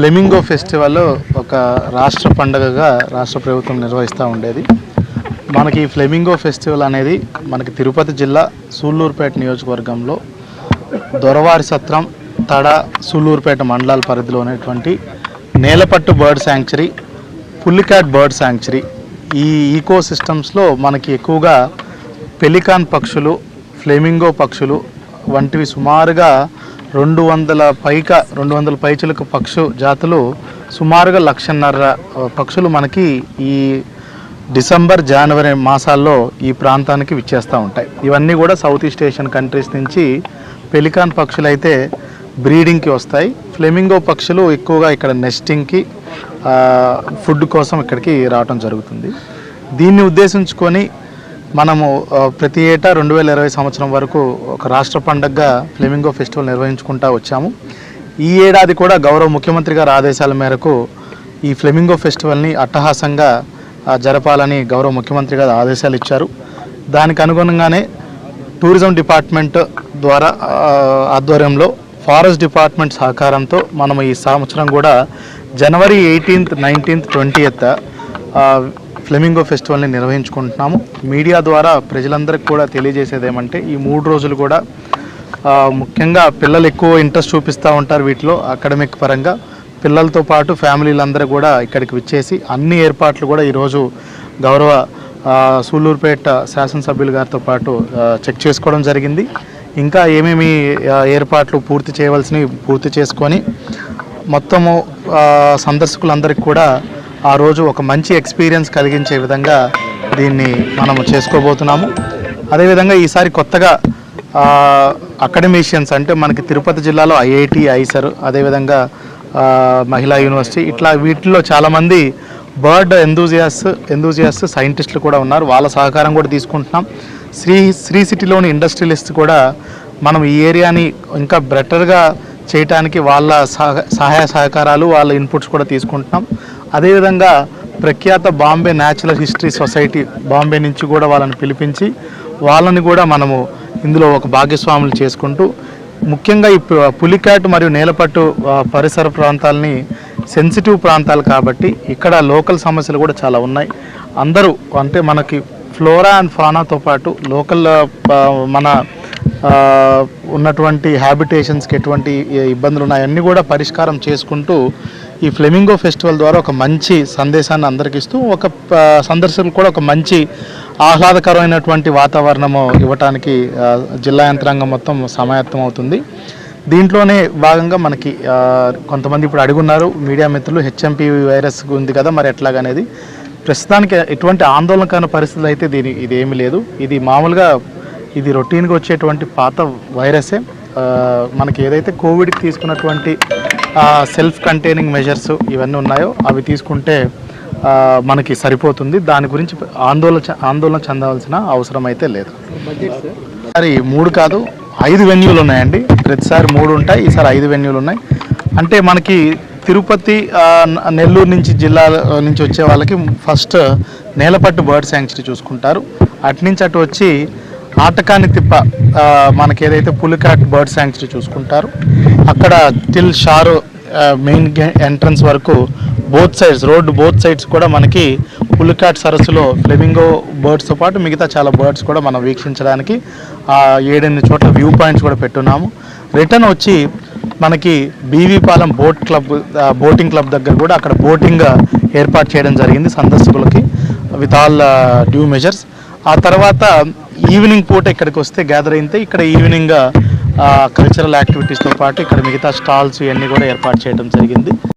Flamingo festival ఒక రాష్ట్ర పండుగగా రాష్ట్ర ప్రభుత్వం నిర్వహిస్తూ ఉండేది. మనకి ఫ్లెమింగో ఫెస్టివల్ అనేది మనకి తిరుపతి జిల్లా సూళ్ళూరుపేట నియోజకవర్గంలో దొరవారి సత్రం తడ సూళ్ళూరుపేట మండలాల పరిధిలో ఉన్నటువంటి Nelapattu bird sanctuary Pulicat bird sanctuary ఈ ఈకో సిస్టమ్స్లో మనకి ఎక్కువగా పెలికాన్ పక్షులు ఫ్లెమింగో పక్షులు వంటివి సుమారుగా రెండు వందల పైక రెండు వందల పైచులకు పక్షు జాతులు సుమారుగా లక్షన్నర పక్షులు మనకి ఈ డిసెంబర్ జనవరి మాసాల్లో ఈ ప్రాంతానికి విచ్చేస్తూ ఉంటాయి. ఇవన్నీ కూడా సౌత్ ఈస్ట్ ఏషియన్ కంట్రీస్ నుంచి పెలికాన్ పక్షులు అయితే బ్రీడింగ్కి వస్తాయి. ఫ్లెమింగో పక్షులు ఎక్కువగా ఇక్కడ నెస్టింగ్కి ఫుడ్ కోసం ఇక్కడికి రావటం జరుగుతుంది. దీన్ని ఉద్దేశించుకొని మనము ప్రతి ఏటా రెండు వేల ఇరవై సంవత్సరం వరకు ఒక రాష్ట్ర పండగగా ఫ్లెమింగో ఫెస్టివల్ నిర్వహించుకుంటా వచ్చాము. ఈ ఏడాది కూడా గౌరవ ముఖ్యమంత్రి గారి ఆదేశాల మేరకు ఈ ఫ్లెమింగో ఫెస్టివల్ని అట్టహాసంగా జరపాలని గౌరవ ముఖ్యమంత్రి గారు ఆదేశాలు ఇచ్చారు. దానికి అనుగుణంగానే టూరిజం డిపార్ట్మెంట్ ద్వారా ఆధ్వర్యంలో ఫారెస్ట్ డిపార్ట్మెంట్ సహకారంతో మనం ఈ సంవత్సరం కూడా జనవరి ఎయిటీన్త్ నైన్టీన్త్ ట్వంటీయత్ ఫ్లెమింగో ఫెస్టివల్ని నిర్వహించుకుంటున్నాము. మీడియా ద్వారా ప్రజలందరికీ కూడా తెలియజేసేది ఏమంటే ఈ మూడు రోజులు కూడా ముఖ్యంగా పిల్లలు ఎక్కువ ఇంట్రెస్ట్ చూపిస్తూ ఉంటారు వీటిలో అకాడమిక్ పరంగా. పిల్లలతో పాటు ఫ్యామిలీలందరూ కూడా ఇక్కడికి విచ్చేసి అన్ని ఏర్పాట్లు కూడా ఈరోజు గౌరవ సూళ్ళూరుపేట శాసనసభ్యులు గారితో పాటు చెక్ చేసుకోవడం జరిగింది. ఇంకా ఏమేమి ఏర్పాట్లు పూర్తి చేయవలసినవి పూర్తి చేసుకొని మొత్తము సందర్శకులందరికీ కూడా ఆ రోజు ఒక మంచి ఎక్స్పీరియన్స్ కలిగించే విధంగా దీన్ని మనము చేసుకోబోతున్నాము. అదేవిధంగా ఈసారి కొత్తగా అకాడమీషియన్స్ అంటే మనకి తిరుపతి జిల్లాలో ఐఐటి ఐసర్ అదేవిధంగా మహిళా యూనివర్సిటీ ఇట్లా వీటిల్లో చాలామంది బర్డ్ ఎందూజియాస్ ఎందూజియాస్ సైంటిస్టులు కూడా ఉన్నారు. వాళ్ళ సహకారం కూడా తీసుకుంటున్నాం. శ్రీ శ్రీ సిటీలోని ఇండస్ట్రియలిస్ట్ కూడా మనం ఈ ఏరియాని ఇంకా బెటర్గా చేయటానికి వాళ్ళ సహ సహాయ సహకారాలు వాళ్ళ ఇన్పుట్స్ కూడా తీసుకుంటున్నాం. అదేవిధంగా ప్రఖ్యాత Bombay natural history society Bombay నుంచి కూడా వాళ్ళని పిలిపించి వాళ్ళని కూడా మనము ఇందులో ఒక భాగస్వాములు చేసుకుంటూ ముఖ్యంగా ఈ పులికాట్ మరియు నేలపట్టు పరిసర ప్రాంతాలని సెన్సిటివ్ ప్రాంతాలు కాబట్టి ఇక్కడ లోకల్ సమస్యలు కూడా చాలా ఉన్నాయి. అందరూ అంటే మనకి ఫ్లోరా అండ్ ఫానాతో పాటు లోకల్ మన ఉన్నటువంటి హ్యాబిటేషన్స్కి ఎటువంటి ఇబ్బందులు ఉన్నాయన్నీ కూడా పరిష్కారం చేసుకుంటూ ఈ ఫ్లెమింగో ఫెస్టివల్ ద్వారా ఒక మంచి సందేశాన్ని అందరికి ఇస్తూ ఒక సందర్శకులు కూడా ఒక మంచి ఆహ్లాదకరమైనటువంటి వాతావరణము ఇవ్వటానికి జిల్లా యంత్రాంగం మొత్తం సమాయత్తం అవుతుంది. దీంట్లోనే భాగంగా మనకి కొంతమంది ఇప్పుడు అడుగున్నారు మీడియా మిత్రులు హెచ్ఎంపి వైరస్ ఉంది కదా మరి ఎట్లాగనేది. ప్రస్తుతానికి ఎటువంటి ఆందోళనకరమైన పరిస్థితులు అయితే దీని ఇది ఏమీ లేదు. ఇది మామూలుగా ఇది రొటీన్గా వచ్చేటువంటి పాత వైరసే. మనకి ఏదైతే కోవిడ్కి తీసుకున్నటువంటి సెల్ఫ్ కంటైనింగ్ మెజర్స్ ఇవన్నీ ఉన్నాయో అవి తీసుకుంటే మనకి సరిపోతుంది. దాని గురించి ఆందోళన ఆందోళన చెందవలసిన అవసరం అయితే లేదు. సరే మూడు కాదు ఐదు వెన్యూలు ఉన్నాయండి. ప్రతిసారి మూడు ఉంటాయి ఈసారి ఐదు వెన్యూలు ఉన్నాయి. అంటే మనకి తిరుపతి నెల్లూరు నుంచి జిల్లా నుంచి వచ్చే వాళ్ళకి ఫస్ట్ నేలపట్టు బర్డ్ శాంక్చురీ చూసుకుంటారు. అటు నుంచి అటు వచ్చి ఆటకాని తిప్ప మనకి ఏదైతే పులికాట్ బర్డ్ శాంక్చురీ చూసుకుంటారు అక్కడ టిల్ షారు మెయిన్ ఎంట్రన్స్ వరకు both sides road both sides కూడా మనకి పులికాట్ సరస్సులో ఫ్లెమింగో బర్డ్స్తో పాటు మిగతా చాలా బర్డ్స్ కూడా మనం వీక్షించడానికి ఏడెనిమిది చోట్ల వ్యూ పాయింట్స్ కూడా పెట్టున్నాము. రిటర్న్ వచ్చి మనకి BV Palem boat club boating club దగ్గర కూడా అక్కడ బోటింగ్ ఏర్పాటు చేయడం జరిగింది సందర్శకులకి విత్ ఆల్ డ్యూ మెజర్స్. ఆ తర్వాత ఈవినింగ్ పూట ఇక్కడికి వస్తే గ్యాదర్ అయితే ఇక్కడ ఈవినింగ్ కల్చరల్ యాక్టివిటీస్తో పాటు ఇక్కడ మిగతా స్టాల్స్ ఇవన్నీ కూడా ఏర్పాటు చేయడం జరిగింది.